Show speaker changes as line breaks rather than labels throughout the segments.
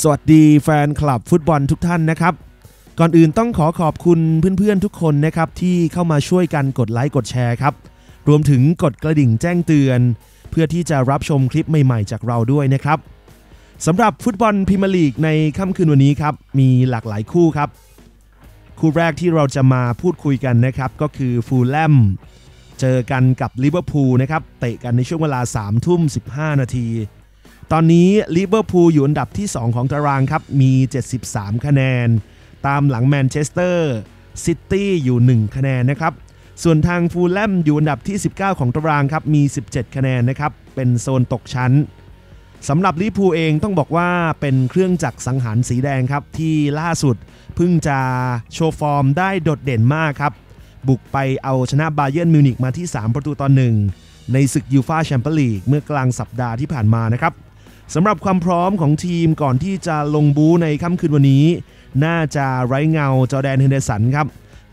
สวัสดีแฟนคลับฟุตบอลทุกท่านนะครับ ก่อนอื่นต้องขอขอบคุณเพื่อนๆทุกคนนะครับที่เข้ามาช่วยกันกดไลค์กดแชร์ครับ รวมถึงกดกระดิ่งแจ้งเตือน เพื่อที่จะรับชมคลิปใหม่ๆ จากเราด้วยนะครับสำหรับฟุตบอลพรีเมียร์ลีกในค่ำคืนวันนี้ครับมีหลากหลายคู่ครับ คู่แรกที่เราจะมาพูดคุยกันนะครับก็คือฟูลแลมเจอกันกับลิเวอร์พูลนะครับเตะกันในช่วงเวลา3ทุ่ม15 นาที ตอนนี้ลิเวอร์พูลอยู่อันดับที่ 2 ของตารางครับ มี 73 คะแนน ตามหลังแมนเชสเตอร์ซิตี้อยู่ 1 คะแนนนะครับ ส่วนทางฟูลแลมอยู่อันดับที่ 19 ของตารางครับ มี 17 คะแนนนะครับ เป็นโซนตกชั้นสำหรับลิเวอร์พูลเองต้องบอกว่าเป็นเครื่องจักรสังหารสีแดงครับ ที่ล่าสุดเพิ่งจะโชว์ฟอร์มได้โดดเด่นมากครับ บุกไปเอาชนะบาเยิร์นมิวนิกมาที่ 3 ประตูต่อหนึ่งในศึกยูฟาแชมเปี้ยนลีกเมื่อกลางสัปดาห์ที่ผ่านมานะครับ สำหรับความพร้อมของทีมก่อนที่จะลงบูในค่ำคืนวันนี้ น่าจะไร้เงาจอแดนเฮนเดสันครับ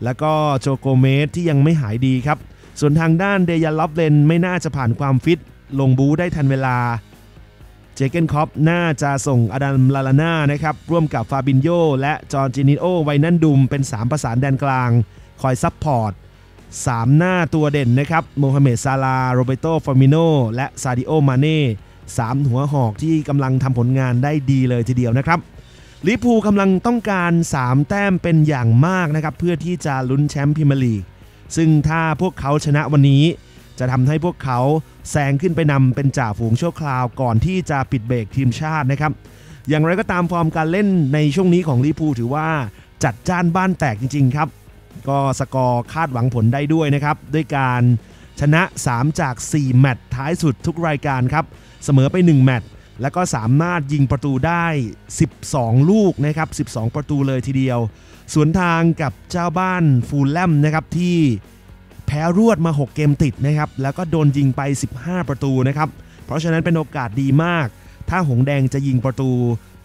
แล้วก็โจโกเมสที่ยังไม่หายดีครับ ส่วนทางด้านเดยันล็อบเลนไม่น่าจะผ่านความฟิต ลงบูได้ทันเวลา เจเกนคอปน่าจะส่งอดัมลาลาน่านะครับร่วมกับฟาบินโยและจอร์จินิโอไวนันดุมเป็น 3 ประสานแดนกลาง คอยซับพอร์ต3หน้าตัวเด่นนะครับโมฮัมเหม็ดซาลาโรเบโตฟอร์มิโนและซาดิโอมาเน่ สามหัวหอกที่กำลังทำผลงานได้ดีเลยทีเดียวนะครับลิปูกำลังต้องการ 3 แต้มเป็นอย่างมากนะครับเพื่อที่จะลุ้นแชมป์พรีเมียร์ลีกซึ่งถ้าพวกเขาชนะวันนี้ จะทำให้พวกเขาแซงขึ้นไปนำเป็นจ่าฝูงชั่วคราวก่อนที่จะปิดเบรกทีมชาตินะครับ อย่างไรก็ตามฟอร์มการเล่นในช่วงนี้ของลิปูถือว่าจัดจ้านบ้านแตกจริง ๆ ครับ ก็สกอร์คาดหวังผลได้ด้วยนะครับ ด้วยการ ชนะ 3 จาก 4 แมตช์ท้ายสุดทุกรายการครับ เสมอไป 1 แมตช์แล้วก็สามารถยิงประตูได้ 12 ลูกนะครับ 12 ประตูเลยทีเดียว สวนทางกับเจ้าบ้านฟูลแลมนะครับที่แพ้รวดมา 6 เกมติดนะครับ แล้วก็โดนยิงไป 15 ประตูนะครับ เพราะฉะนั้นเป็นโอกาสดีมาก ถ้าหงแดงจะยิงประตู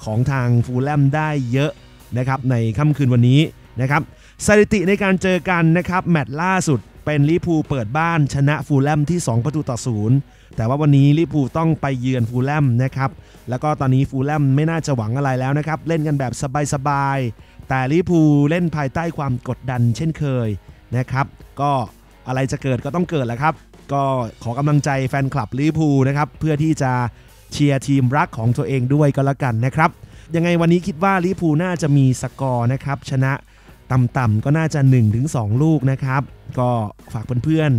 ของทางฟูลแลมได้เยอะนะครับในค่ำคืนวันนี้ นะครับสถิติในการเจอกันนะครับแมตช์ล่าสุดเป็นลิปูเปิดบ้านชนะฟูลแลมที่ 2 ประตูต่อศูนย์แต่ว่าวันนี้ลิปูต้องไปเยือนฟูลแลมนะครับแล้วก็ตอนนี้ฟูลแลมไม่น่าจะหวังอะไรแล้วนะครับเล่นกันแบบสบายๆแต่ลิปูเล่นภายใต้ความกดดันเช่นเคยนะครับก็อะไรจะเกิดก็ต้องเกิดแหละครับ ก็ขอกำลังใจแฟนคลับลิปูนะครับเพื่อที่จะเชียร์ทีมรักของตัวเองด้วยก็แล้วกันนะครับยังไงวันนี้คิดว่าลิปูน่าจะมีสกอร์นะครับชนะ ต่ำๆก็น่าจะ 1-2 ลูกนะครับ ก็ฝากเพื่อน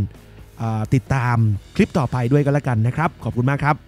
ๆติดตามคลิปต่อไปด้วยก็แล้วกันนะครับ ขอบคุณมากครับ